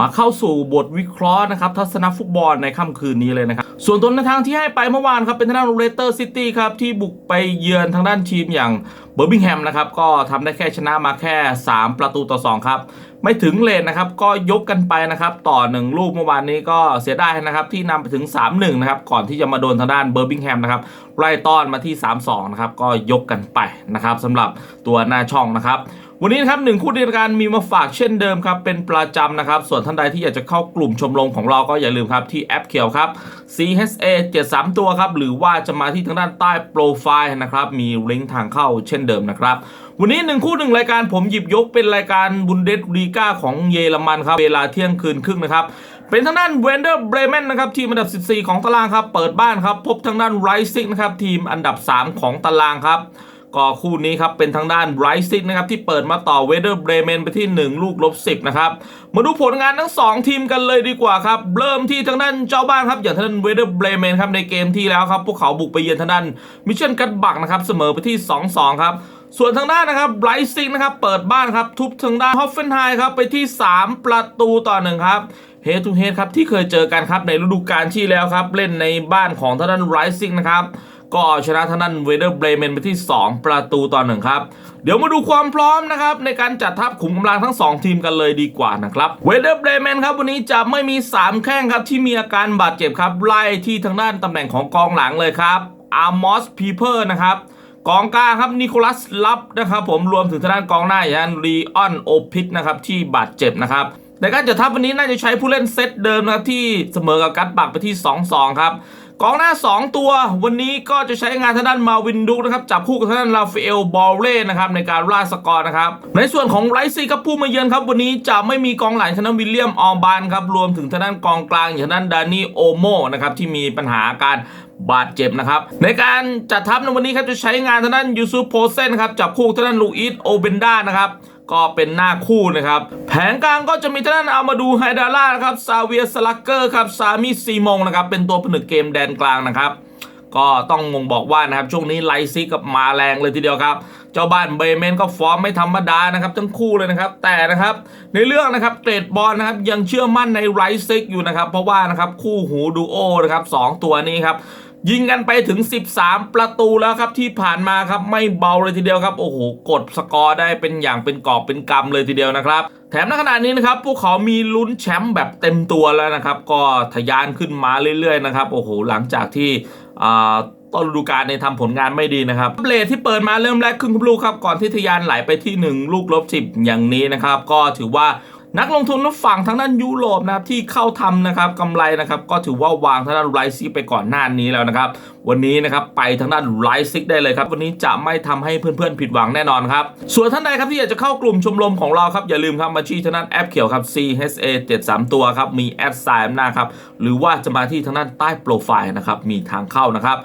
มาเข้าสู่บทวิเคราะห์นะครับทัศนฟุตบอลในค่ำคืนนี้เลยนะครับ ส่วนตัวในทางที่ให้ไปเมื่อวานครับเป็นทางด้านเลสเตอร์ซิตี้ครับที่บุกไปเยือนทางด้านทีมอย่างเบอร์บิงแฮมนะครับก็ทำได้แค่ชนะมาแค่ 3 ประตูต่อ 2 ครับ ไม่ถึงเลนนะครับก็ยกกันไปนะครับต่อ 1 ลูกเมื่อวานนี้ก็เสียดายนะครับที่นำไปถึง 3-1 นะครับก่อนที่จะมาโดนทางด้านเบอร์บิงแฮมนะครับไล่ต้อนมาที่ 3-2 นะครับก็ยกกันไปนะครับสำหรับตัวหน้าช่องนะครับวันนี้นะครับหนึ่งคู่ในรายการมีมาฝากเช่นเดิมครับ เป็นประจำนะครับ ส่วนท่านใดที่อยากจะเข้ากลุ่มชมรมของเราก็อย่าลืมครับ ที่แอปเขียวครับ CHA 73 ตัวครับ หรือว่าจะมาที่ทางด้านใต้โปรไฟล์นะครับ มีลิงก์ทางเข้าเช่นเดิมนะครับ วันนี้หนึ่งคู่หนึ่งรายการผมหยิบยกเป็นรายการบุนเดสลีกาของเยอรมันครับ เวลาเที่ยงคืนครึ่งนะครับ เป็นทางด้านเวนเดอร์เบรเมนนะครับ ทีมอันดับ 14 ของตารางครับ เปิดบ้านครับ พบทางด้านไรซิกนะครับ ทีมอันดับ 3 ของตารางครับ ก็คู่นี้ครับเป็นทางด้านไรซิกนะครับที่เปิดมาต่อเวเดอร์เบรเมนไปที่ 1 ลูกลบ10นะครับมาดูผลงานทั้ง 2 ทีมกันเลยดีกว่าครับเริ่มที่ทางด้านเจ้าบ้านครับอย่างทางด้านเวเดอร์เบรเมนครับในเกมที่แล้วครับพวกเขาบุกไปเยือนทางด้านมิชชั่นกัตบักนะครับเสมอไปที่ 2-2 ครับส่วนทางด้านนะครับไบรซิกนะครับ เปิดบ้านครับ ทุบทางด้านฮอฟเฟนไฮครับ ไปที่ 3 ประตูต่อหนึ่งครับเฮดทูเฮดครับ ที่เคยเจอกันครับ ในฤดูกาลที่แล้วครับ เล่นในบ้านของทางด้านไรซิกนะครับ ก็เอาชนะทางด้านเวเดอร์เบรเมนไปที่ 2 ประตูต่อหนึ่งครับ เดี๋ยวมาดูความพร้อมนะครับ ในการจัดทัพขุมกำลังทั้ง 2 ทีมกันเลยดีกว่านะครับเวเดอร์เบรเมนครับวันนี้จะไม่มี 3 แข้งครับที่มีอาการบาดเจ็บครับไล่ที่ทางด้านตำแหน่งของกองหลังเลยครับอาร์มอสพีเพอร์นะครับกองกลางครับนิโคลัสลับนะครับผมรวมถึงทางด้านกองหน้าอย่างรีออนโอพิกนะครับที่บาดเจ็บนะครับในการจัดทัพวันนี้น่าจะใช้ผู้เล่นเซตเดิมนะครับที่เสมอกับกัตบักไปที่ 2-2 ครับ กองหน้า 2 ตัววันนี้ก็จะใช้งานทางด้านมาวินดุกนะครับจับคู่กับทางด้านราฟาเอลบอลเล่นะครับในการล่าสกอร์นะครับในส่วนของไรซี่ครับผู้มาเยือนครับวันนี้จะไม่มีกองหลังทางด้านวิลเลียมออมบานครับรวมถึงทางด้านกองกลางอย่างทางด้านดานี่โอโมนะครับที่มีปัญหาการบาดเจ็บนะครับ ในการจัดทัพในวันนี้ครับจะใช้งานทางด้านยูซูโพเซนครับจับคู่ทางด้านลูอิสโอเบนด้านะครับ ก็เป็นหน้าคู่นะครับ แผงกลางก็จะมีทางด้านอามาดูไฮดาร่านะครับซาเวียสลักเกอร์ครับซามิซีมงนะครับเป็นตัวผนึกเกมแดนกลางนะครับก็ต้องมงบอกว่านะครับช่วงนี้ไลซิกกับมาแรงเลยทีเดียวครับ เจ้าบ้านเบเมนก็ฟอร์มไม่ธรรมดานะครับ ทั้งคู่เลยนะครับ แต่นะครับในเรื่องนะครับเกรดบอลนะครับยังเชื่อมั่นในไรซิกอยู่นะครับ เพราะว่านะครับคู่หูดูโอนะครับสองตัวนี้ครับ ยิงกันไปถึง 13 ประตูแล้วครับที่ผ่านมาครับไม่เบาเลยทีเดียวครับ โอ้โห กดสกอร์ได้เป็นอย่างเป็นกอบเป็นกำเลยทีเดียวนะครับแถมในขณะนี้นะครับพวกเขามีลุ้นแชมป์แบบเต็มตัวแล้วนะครับ ก็ทะยานขึ้นมาเรื่อยๆนะครับโอ้โหหลังจากที่ต้นฤดูกาลในทำผลงานไม่ดีนะครับเลทที่เปิดมาเริ่มแรกครึ่งลูกครับก่อนที่ทะยานไหลไปที่ 1 ลูกลบสิบอย่างนี้นะครับ ก็ถือว่า นักลงทุนฝั่งทางด้านยุโรปนะครับที่เข้าทำนะครับกำไรนะครับก็ถือว่าวางทางด้านไรซิกไปก่อนหน้านี้แล้วนะครับวันนี้นะครับไปทางด้านไรซิกได้เลยครับ วันนี้จะไม่ทำให้เพื่อนๆผิดหวังแน่นอนครับ ส่วนท่านใดครับที่อยากจะเข้ากลุ่มชมรมของเราครับ อย่าลืมครับมาที่ทางด้านแอปเขียวครับ CHA 73 ตัวครับ มีแอดไซน์หน้าครับ หรือว่าจะมาที่ทางด้านใต้โปรไฟล์นะครับ มีทางเข้านะครับ